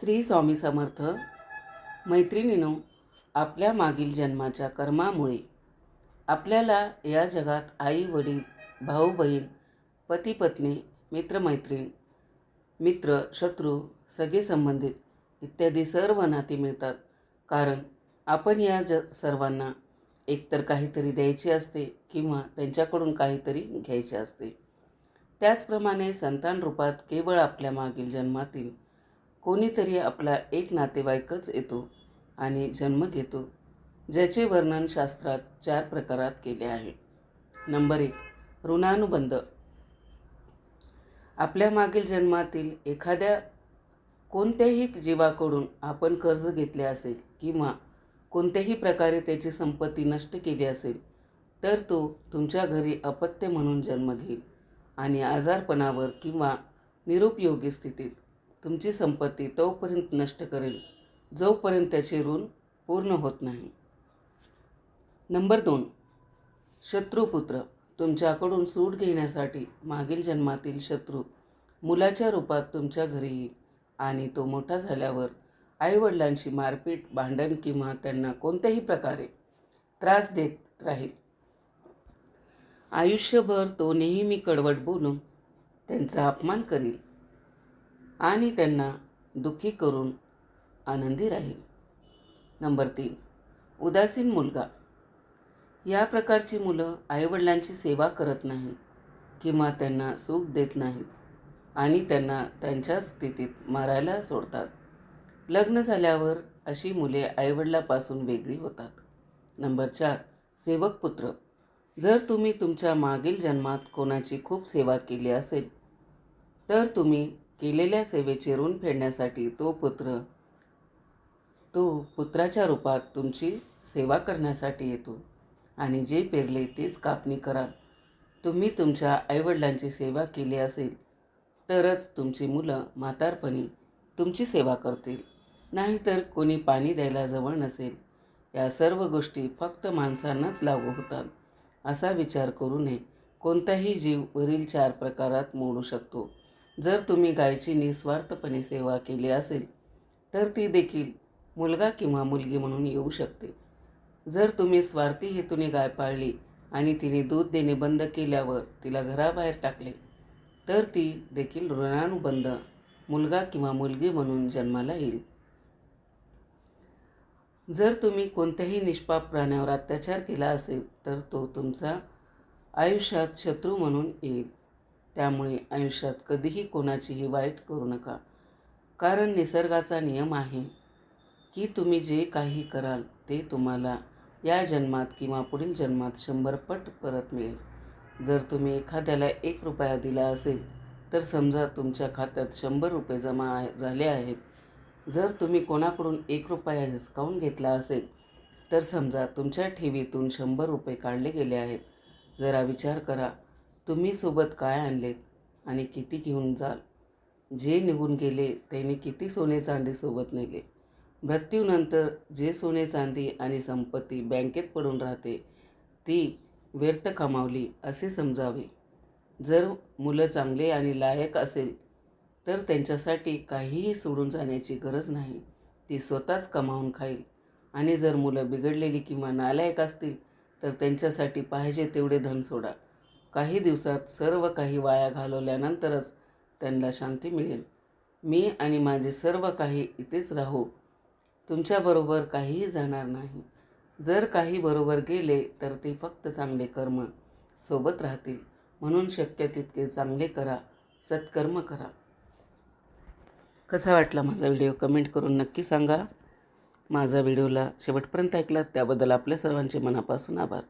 श्री स्वामी समर्थ मैत्रिणीनो आपल्या मागील जन्माच्या कर्मामुळे आपल्याला या जगात आई वडील भाऊ बहीण पती पत्नी मित्रमैत्रीण मित्र शत्रू सगळे संबंधित इत्यादी सर्व नाती मिळतात. कारण आपण या ज सर्वांना एकतर काहीतरी द्यायचे असते किंवा त्यांच्याकडून काहीतरी घ्यायचे असते. त्याचप्रमाणे संतान रूपात केवळ आपल्या मागील जन्मातील कोणीतरी आपला एक नातेवाईकच येतो आणि जन्म घेतो ज्याचे वर्णन शास्त्रात चार प्रकारात केले आहे. नंबर एक ऋणानुबंध. आपल्या मागील जन्मातील एखाद्या कोणत्याही जीवाकडून आपण कर्ज घेतले असेल किंवा कोणत्याही प्रकारे त्याची संपत्ती नष्ट केली असेल तर तो तुमच्या घरी अपत्य म्हणून जन्म घेईल आणि आजारपणावर किंवा निरुपयोगी स्थितीत तुमची संपत्ती तोपर्यंत नष्ट करेल जोपर्यंत त्याचे ऋण पूर्ण होत नाही. नंबर दोन. शत्रुपुत्र तुमच्याकडून सूट घेण्यासाठी मागील जन्मातील शत्रू मुलाच्या रूपात तुमच्या घरी येईल आणि तो मोठा झाल्यावर आईवडिलांशी मारपीट भांडण किंवा त्यांना कोणत्याही प्रकारे त्रास देत राहील. आयुष्यभर तो नेहमी कडवट बोलून त्यांचा अपमान करील. आणि त्यांना दुःखी करून आनंदी राहील. नंबर तीन उदासीन मुलगा. या प्रकारची मुलं आईवडिलांची सेवा करत नाही किंवा त्यांना सुख देत नाहीत आणि त्यांना त्यांच्या स्थितीत मारायला सोडतात. लग्न झाल्यावर अशी मुले आईवडिलापासून वेगळी होतात. नंबर चार सेवक पुत्र. जर तुम्ही तुमच्या मागील जन्मात कोणाची खूप सेवा केली असेल तर तुम्ही केलेल्या सेवेचे ऋण फेडण्यासाठी तो पुत्र तो पुत्राच्या रूपात तुमची सेवा करण्यासाठी येतो आणि जे पेरले तेच कापणी कराल तुम्ही तुमच्या आईवडिलांची सेवा केली असेल तरच तुमची मुलं म्हातारपणी तुमची सेवा करतील. नाहीतर कोणी पाणी द्यायला जवळ नसेल. या सर्व गोष्टी फक्त माणसांनाच लागू होतात असा विचार करू नये. कोणताही जीव वरील चार प्रकारात मोडू शकतो. जर तुम्ही गायची निस्वार्थपणे सेवा केली असेल तर ती देखील मुलगा किंवा मुलगी म्हणून येऊ शकते. जर तुम्ही स्वार्थी हेतूने गाय पाळली आणि तिने दूध देणे बंद केल्यावर तिला घराबाहेर टाकले तर ती देखील ऋणानुबंध मुलगा किंवा मुलगी म्हणून जन्माला येईल. जर तुम्ही कोणत्याही निष्पाप प्राण्यावर अत्याचार केला असेल तर तो तुमचा आयुष्यात शत्रू म्हणून येईल. त्यामुळे आयुष्यात कधीही कोणाचीही वाईट करू नका. कारण निसर्गाचा नियम आहे की तुम्ही जे काही कराल ते तुम्हाला या जन्मात किंवा पुढील जन्मात शंभर पट परत मिळेल. जर तुम्ही एखाद्याला एक रुपया दिला असेल तर समजा तुमच्या खात्यात शंभर रुपये जमा झाले आहेत. जर तुम्ही कोणाकडून एक रुपया हिसकावून घेतला असेल तर समजा तुमच्या ठेवीतून शंभर रुपये काढले गेले आहेत. जरा विचार करा तुम्ही सोबत काय आणलेत आणि किती घेऊन जाल? जे निघून गेले त्यांनी किती सोने चांदी सोबत नेले? मृत्यूनंतर जे सोने चांदी आणि संपत्ती बँकेत पडून राहते ती व्यर्थ कमावली असे समजावे. जर मुलं चांगले आणि लायक असेल तर त्यांच्यासाठी काहीही सोडून जाण्याची गरज नाही. ती स्वतःच कमावून खाईल. आणि जर मुलं बिघडलेली किंवा नालायक असतील तर त्यांच्यासाठी पाहिजे तेवढे धन सोडा. काही दिवसात सर्व काही वाया घालवल्यानंतरच त्यांना शांती मिळेल. मी आणि माझे सर्व काही इथेच राहू. तुमच्याबरोबर काहीही जाणार नाही. जर काही बरोबर गेले तर ते फक्त चांगले कर्म सोबत राहतील. म्हणून शक्य तितके चांगले करा सत्कर्म करा. कसा वाटला माझा व्हिडिओ कमेंट करून नक्की सांगा. माझा व्हिडिओला शेवटपर्यंत ऐकलात त्याबद्दल आपल्या सर्वांचे मनापासून आभार.